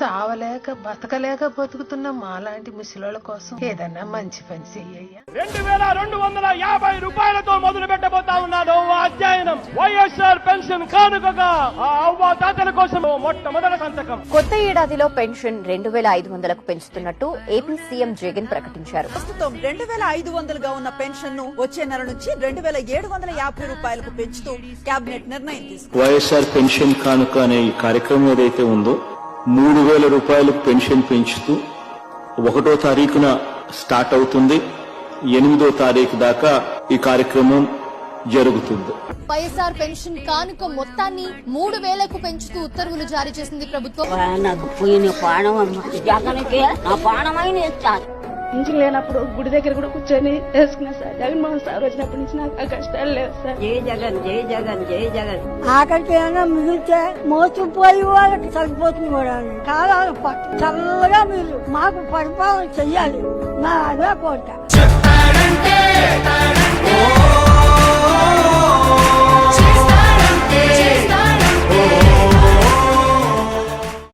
చావలేక బతకలేక బతుకుతున్న మాలాంటి ముసలోళ్ళ కోసం ఏదన్నా మంచి పని చెయ్యయ్యా. రెండు వేల రెండు వందల యాభై రూపాయలతో మొదలు పెట్టబోతా ఉన్నాడు ఓ అధ్యయనం. వైఎస్ఆర్ పెన్షన్ కానుకగా ఆ అవ్వ తాతల కోసం మొట్టమొదటి సంతకం. కొత్త ఏడాదిలో పెన్షన్ రెండు వేల ఐదు వందలకు పెంచుతున్నట్టు ఏపీ సీఎం జగన్ ప్రకటించారు. ప్రస్తుతం రెండు వేల ఐదు వందలుగా ఉన్న పెన్షన్ను వచ్చే నెల నుంచి రెండు వేల ఏడు వందల యాభై రూపాయలకు పెంచుతూ కేబినెట్ నిర్ణయం తీసుకుంది. వైఎస్ఆర్ పెన్షన్ కానుక అనే ఈ కార్యక్రమం ఏదైతే ఉందో మూడు వేల రూపాయలు పెన్షన్ పెంచుతూ ఒకటో తారీఖున స్టార్ట్ అవుతుంది. ఎనిమిదో తారీఖు దాకా ఈ కార్యక్రమం జరుగుతుంది. వైఎస్ఆర్ పెన్షన్ కానుక మొత్తాన్ని మూడు వేలకు పెంచుతూ ఉత్తర్వులు జారీ చేసింది ప్రభుత్వం. నాకు పోయిన అమ్మ. జగన్కి నా పానమైన ఇస్తారు పింఛన్ లేనప్పుడు గుడి దగ్గర కూడా కూర్చొని వేసుకున్నా సార్. జగన్మోహన్ సార్ వచ్చినప్పటి నుంచి నాకు ఆ కష్టాలు లేవు సార్. జై జగన్ జై జగన్ జై జగన్. ఏమైనా మిగిలితే మోసపోయి వాళ్ళకి సరిపోతుంది కూడా. కాలాలు పట్టు చల్లగా మీరు మాకు పరిపాలన చెయ్యాలి. నా అదే కోరిక.